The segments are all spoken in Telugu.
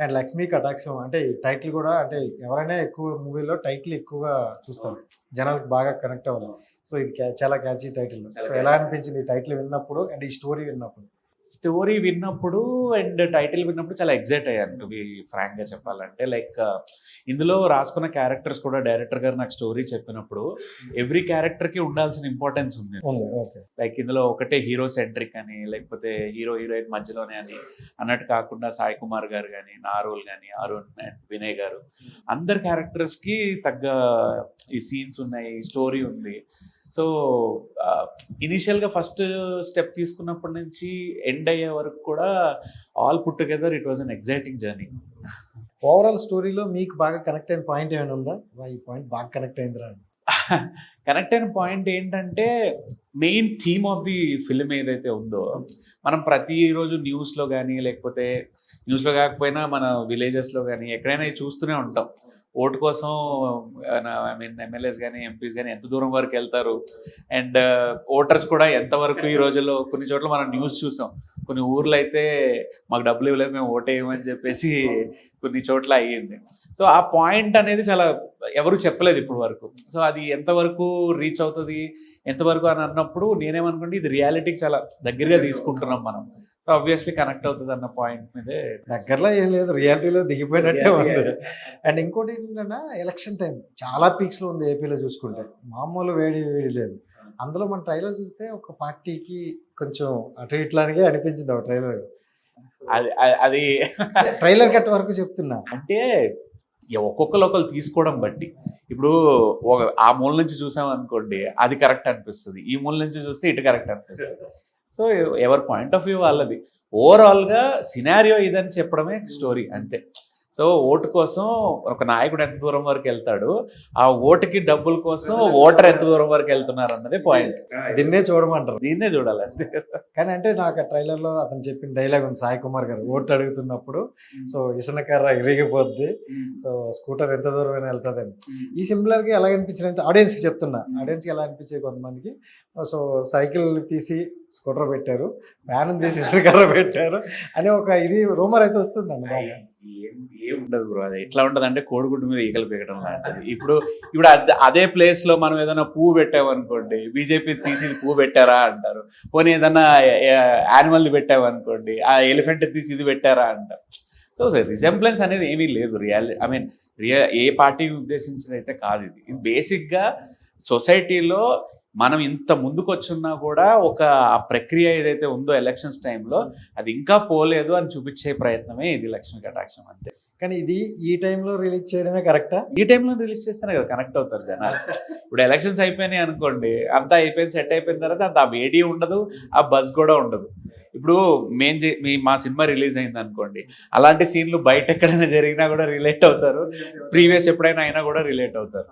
అండ్ లక్ష్మీ కటాక్షం అంటే ఈ టైటిల్ కూడా అంటే ఎవరైనా ఎక్కువ మూవీలో టైటిల్ ఎక్కువగా చూస్తారు. జనాలకు బాగా కనెక్ట్ అవ్వాలి. సో ఇది చాలా క్యాచీ టైటిల్. సో ఎలా అనిపించింది ఈ టైటిల్ విన్నప్పుడు అండ్ ఈ స్టోరీ విన్నప్పుడు? స్టోరీ విన్నప్పుడు అండ్ టైటిల్ విన్నప్పుడు చాలా ఎగ్జైట్ అయ్యాను టు బి ఫ్రాంక్గా చెప్పాలంటే. లైక్ ఇందులో రాసుకున్న క్యారెక్టర్స్ కూడా డైరెక్టర్ గారు నాకు స్టోరీ చెప్పినప్పుడు ఎవ్రీ క్యారెక్టర్కి ఉండాల్సిన ఇంపార్టెన్స్ ఉంది. లైక్ ఇందులో ఒకటే హీరో సెంట్రిక్ అని లేకపోతే హీరో హీరోయిన్ మధ్యలోనే అని అన్నట్టు కాకుండా సాయి కుమార్ గారు కానీ నారోల్ కానీ అరుణ్ అండ్ వినయ్ గారు. అందరి క్యారెక్టర్స్కి తగ్గ ఈ సీన్స్ ఉన్నాయి స్టోరీ ఉంది. సో ఇనిషియల్గా ఫస్ట్ స్టెప్ తీసుకున్నప్పటి నుంచి ఎండ్ అయ్యే వరకు కూడా all put together it was an exciting journey. Overall స్టోరీలో మీకు బాగా కనెక్ట్ అయిన పాయింట్ ఏమైనా ఉందా? ఈ పాయింట్ బాగా కనెక్ట్ అయిందిరా కనెక్ట్ అయిన పాయింట్ ఏంటంటే main theme of the film ఏదైతే ఉందో మనం ప్రతిరోజు న్యూస్లో కానీ లేకపోతే న్యూస్లో కాకపోయినా మన విలేజెస్లో కానీ ఎక్కడైనా చూస్తూనే ఉంటాం. ఓటు కోసం ఐ మీన్ ఎమ్మెల్యేస్ కానీ ఎంపీస్ కానీ ఎంత దూరం వరకు వెళ్తారు? అండ్ uh, ఓటర్స్ కూడా ఎంతవరకు ఈ రోజుల్లో కొన్ని చోట్ల మనం న్యూస్ చూసాం. కొన్ని ఊర్లో అయితే మాకు డబ్బులు ఇవ్వలేదు మేము ఓటేయమని చెప్పేసి కొన్ని చోట్ల అయ్యింది. సో ఆ పాయింట్ అనేది చాలా ఎవరు చెప్పలేదు ఇప్పుడు వరకు. సో అది ఎంతవరకు రీచ్ అవుతుంది ఎంతవరకు అని అన్నప్పుడు నేనేమనుకుంటే ఇది రియాలిటీకి చాలా దగ్గరగా తీసుకుంటున్నాం మనం. సో ఆబ్వియస్లీ కనెక్ట్ అవుతుంది అన్న పాయింట్ మీదే. దగ్గరలో ఏం లేదు రియాలిటీలో దిగిపోయినట్టే ఉంది. అండ్ ఇంకోటి ఏంటంటే ఎలక్షన్ టైం చాలా పీక్స్లో ఉంది ఏపీలో చూసుకుంటే. మామూలు వేడి వేడి లేదు. అందులో మన ట్రైలర్ చూస్తే ఒక పార్టీకి కొంచెం అటు ఇట్లాగే అనిపించింది ఒక ట్రైలర్ అది అది- అది ట్రైలర్ కట్ వరకు చెప్తున్నా. అంటే ఒక్కొక్కరు ఒకరు తీసుకోవడం బట్టి. ఇప్పుడు ఒక- ఆ మూల నుంచి చూసాం అనుకోండి అది కరెక్ట్ అనిపిస్తుంది. ఈ మూల నుంచి చూస్తే ఇటు కరెక్ట్ అనిపిస్తుంది. సో ఎవరి పాయింట్ ఆఫ్ వ్యూ వాళ్ళది. ఓవరాల్గా సినారియో ఇదని చెప్పడమే స్టోరీ అంతే. సో ఓటు కోసం ఒక నాయకుడు ఎంత దూరం వరకు వెళ్తాడు ఆ ఓటుకి డబ్బుల కోసం ఓటర్ ఎంత దూరం వరకు వెళ్తున్నారు అన్నది పాయింట్ దీన్నే చూడమంటారు. దీన్నే చూడాలి అంతే. కానీ అంటే నాకు ఆ ట్రైలర్లో అతను చెప్పిన డైలాగ్ ఉంది సాయి కుమార్ గారు ఓటు అడుగుతున్నప్పుడు. సో ఇసనకర్ర ఇరిగిపోద్ది. సో స్కూటర్ ఎంత దూరం వెళ్తుందని. ఈ సిమిలర్గా ఎలా అనిపించింది ఆడియన్స్కి చెప్తున్నా. ఆడియన్స్కి ఎలా అనిపించేది కొంతమందికి? సో సైకిల్ తీసి స్కూటర్ పెట్టారు ఫ్యాన్ తీసి ఇసుకర్ర పెట్టారు అని ఒక ఇది రూమర్ అయితే వస్తుంది అన్న ఏం ఏం ఉండదు బ్రో అది ఎట్లా ఉంటుంది అంటే కోడిగుడ్డు మీద ఈగలు పీకడం లాంటిది. ఇప్పుడు ఇప్పుడు అదే ప్లేస్లో మనం ఏదైనా పువ్వు పెట్టామనుకోండి బీజేపీ తీసి పువ్వు పెట్టారా అంటారు. పోనీ ఏదైనా యానిమల్ పెట్టామనుకోండి ఆ ఎలిఫెంట్ తీసి ఇది పెట్టారా అంటారు. సో రిజెంబ్లెన్స్ అనేది ఏమీ లేదు రియాలి ఐ మీన్ రియా ఏ పార్టీ ఉద్దేశించినైతే అయితే కాదు ఇది. ఇది బేసిక్గా సొసైటీలో మనం ఇంత ముందుకు వచ్చున్నా కూడా ఒక ఆ ప్రక్రియ ఏదైతే ఉందో ఎలక్షన్స్ టైంలో అది ఇంకా పోలేదు అని చూపించే ప్రయత్నమే ఇది లక్ష్మీ కటాక్షం అంతే. కానీ ఇది ఈ టైంలో రిలీజ్ చేయడమే కరెక్టా? ఈ టైంలో రిలీజ్ చేస్తేనే కదా కనెక్ట్ అవుతారు జనాలు. ఇప్పుడు ఎలక్షన్స్ అయిపోయినాయి అనుకోండి అంతా అయిపోయింది సెట్ అయిపోయిన తర్వాత అంత ఆ వేడి ఉండదు ఆ బజ్ కూడా ఉండదు. ఇప్పుడు మేం మీ మా సినిమా రిలీజ్ అయింది అనుకోండి అలాంటి సీన్లు బయట ఎక్కడైనా జరిగినా కూడా రిలేట్ అవుతారు. ప్రీవియస్ ఎప్పుడైనా అయినా కూడా రిలేట్ అవుతారు.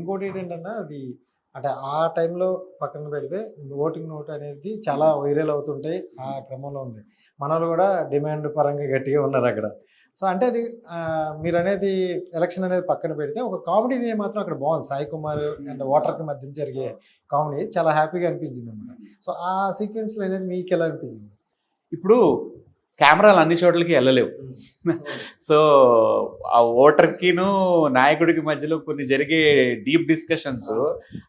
ఇంకోటి ఏంటంటే అది అంటే ఆ టైంలో పక్కన పెడితే ఓటింగ్ నోట్ అనేది చాలా వైరల్ అవుతుంటాయి ఆ క్రమంలో ఉంది. మన వాళ్ళు కూడా డిమాండ్ పరంగా గట్టిగా ఉన్నారు అక్కడ. సో అంటే అది మీరు అనేది ఎలక్షన్ అనేది పక్కన పెడితే ఒక కామెడీ వే మాత్రం అక్కడ బాగుంది. సాయి కుమార్ అండ్ ఓటర్కి మధ్య జరిగే కామెడీ. చాలా హ్యాపీగా అనిపించింది అనమాట సో ఆ సీక్వెన్స్లో అనేది మీకు ఎలా అనిపించింది? ఇప్పుడు కెమెరాలు అన్ని చోట్లకి వెళ్ళలేవు. సో ఆ ఓటర్కిను నాయకుడికి మధ్యలో కొన్ని జరిగే డీప్ డిస్కషన్స్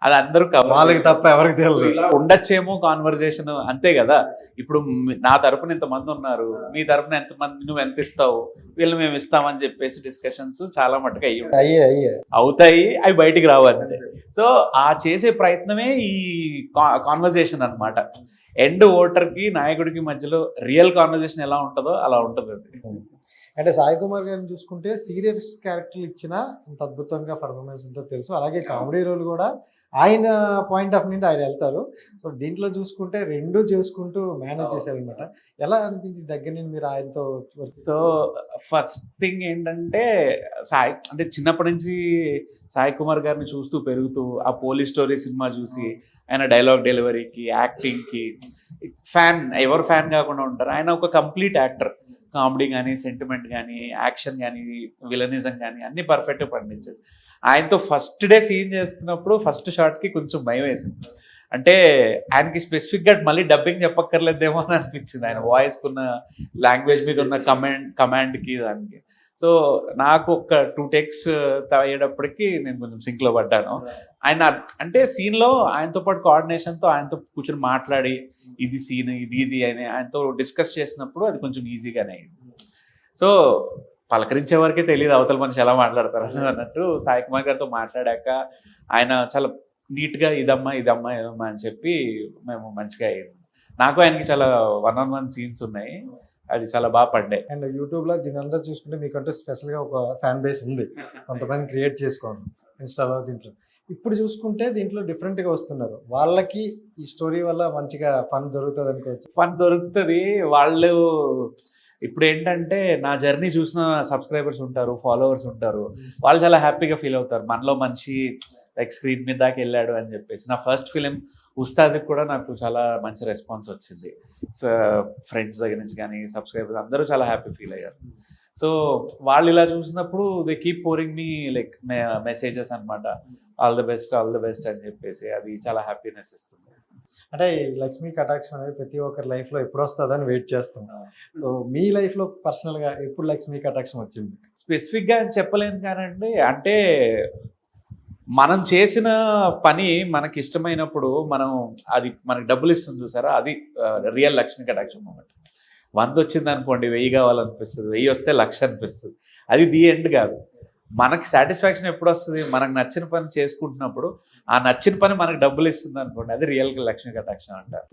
అది అందరూ వాళ్ళకి తప్ప ఎవరికి తెలియదు. ఉండొచ్చేమో కాన్వర్జేషన్ అంతే కదా. ఇప్పుడు నా తరపున ఇంతమంది ఉన్నారు మీ తరపున ఎంతమంది నువ్వు ఎంత ఇస్తావు వీళ్ళు మేము ఇస్తామని చెప్పేసి డిస్కషన్స్ చాలా మటుకు అయ్యి అవుతాయి అవి బయటికి రావు అంతే. సో ఆ చేసే ప్రయత్నమే ఈ కాన్వర్జేషన్ అన్నమాట. ఎండ్ ఓటర్కి నాయకుడికి మధ్యలో రియల్ కాన్వర్జేషన్ ఎలా ఉంటుందో అలా ఉంటుంది అంటే సాయి కుమార్ గారిని చూసుకుంటే సీరియస్ క్యారెక్టర్లు ఇచ్చిన ఇంత అద్భుతంగా పర్ఫార్మెన్స్ ఉందో తెలుసు. అలాగే కామెడీ రోల్ కూడా ఆయన పాయింట్ ఆఫ్ నుండి ఆయన వెళ్తారు. సో దీంట్లో చూసుకుంటే రెండు చేసుకుంటూ మేనేజ్ చేశారనమాట ఎలా అనిపించింది? దగ్గర నుండి మీరు ఆయనతో సో ఫస్ట్ థింగ్ ఏంటంటే సాయి అంటే చిన్నప్పటి నుంచి సాయి కుమార్ గారిని చూస్తూ పెరుగుతూ ఆ పోలీస్ స్టోరీ సినిమా చూసి ఆయన డైలాగ్ డెలివరీకి యాక్టింగ్కి ఫ్యాన్ ఎవరు ఫ్యాన్ కాకుండా ఉంటారు. ఆయన ఒక కంప్లీట్ యాక్టర్. కామెడీ కానీ సెంటిమెంట్ కానీ యాక్షన్ కానీ విలనిజం కానీ అన్ని పర్ఫెక్ట్గా పండించారు ఆయనతో ఫస్ట్ డే సీన్ చేస్తున్నప్పుడు ఫస్ట్ షాట్కి కొంచెం భయం వేసింది. అంటే ఆయనకి స్పెసిఫిక్గా మళ్ళీ డబ్బింగ్ చెప్పక్కర్లేదేమో అని అనిపించింది. ఆయన వాయిస్కున్న లాంగ్వేజ్ మీద ఉన్న కమాండ్ కమాండ్కి దానికి. సో నాకు ఒక టూ టెక్స్ అయ్యేటప్పటికి నేను కొంచెం సింక్లో పడ్డాను ఆయన అంటే సీన్లో ఆయనతో పాటు కోఆర్డినేషన్తో ఆయనతో కూర్చొని మాట్లాడి ఇది సీన్ ఇది ఇది అని ఆయనతో డిస్కస్ చేసినప్పుడు అది కొంచెం ఈజీగానే అయింది. సో పలకరించే వరకే తెలియదు అవతల మనిషి ఎలా మాట్లాడతారు అన్నట్టు సాయి కుమార్ గారితో మాట్లాడాక ఆయన చాలా నీట్గా ఇదమ్మా ఇదమ్మా ఇదమ్మా అని చెప్పి మేము మంచిగా అయ్యింది నాకు ఆయనకి చాలా వన్ ఆన్ వన్ సీన్స్ ఉన్నాయి. అది చాలా బాగా పడ్డాయి అండ్ యూట్యూబ్లో దీని అంతా చూసుకుంటే మీకంటూ స్పెషల్గా ఒక ఫ్యాన్ బేస్ ఉంది. కొంతమంది క్రియేట్ చేసుకోండి ఇన్స్టాలో దీంట్లో. ఇప్పుడు చూసుకుంటే దీంట్లో డిఫరెంట్గా వస్తున్నారు. వాళ్ళకి ఈ స్టోరీ వల్ల మంచిగా ఫన్ దొరుకుతుంది అనుకోవచ్చు. ఫన్ దొరుకుతుంది. వాళ్ళు ఇప్పుడు ఏంటంటే నా జర్నీ చూసిన సబ్స్క్రైబర్స్ ఉంటారు ఫాలోవర్స్ ఉంటారు. వాళ్ళు చాలా హ్యాపీగా ఫీల్ అవుతారు. మనలో మంచి లైక్ స్క్రీన్ మీద దాకా వెళ్ళాడు అని చెప్పేసి. నా ఫస్ట్ ఫిలిం ఉస్తాద్కి కూడా నాకు చాలా మంచి రెస్పాన్స్ వచ్చింది. సో ఫ్రెండ్స్ దగ్గర నుంచి కానీ సబ్స్క్రైబర్స్ అందరూ చాలా హ్యాపీ ఫీల్ అయ్యారు. సో వాళ్ళు ఇలా చూసినప్పుడు they keep pouring me like messages అన్నమాట. All the best all the best అని చెప్పేసి. అది చాలా హ్యాపీనెస్ ఇస్తుంది. అంటే లక్ష్మీ కటాక్షం అనేది ప్రతి ఒక్కరి లైఫ్లో ఎప్పుడు వస్తుందని వెయిట్ చేస్తాం సో మీ లైఫ్లో పర్సనల్గా ఎప్పుడు లక్ష్మీ కటాక్షం వచ్చింది? స్పెసిఫిక్గా అని చెప్పలేను కానండి. అంటే మనం చేసిన పని మనకి ఇష్టమైనప్పుడు మనం అది మనకి డబ్బులు ఇస్తుంది చూసారా? అది రియల్ లక్ష్మీ కటాక్షం మూమెంట్ వంద వచ్చింది అనుకోండి వెయ్యి కావాలనిపిస్తుంది వెయ్యి వస్తే లక్ష అనిపిస్తుంది. అది ది ఎండ్ కాదు. మనకి సాటిస్ఫాక్షన్ ఎప్పుడు వస్తుంది మనకు నచ్చిన పని చేసుకుంటున్నప్పుడు ఆ నచ్చిన పని మనకు డబ్బులు ఇస్తుంది అనుకోండి అది రియల్ లక్ష్మీ కటాక్షం అంటారు.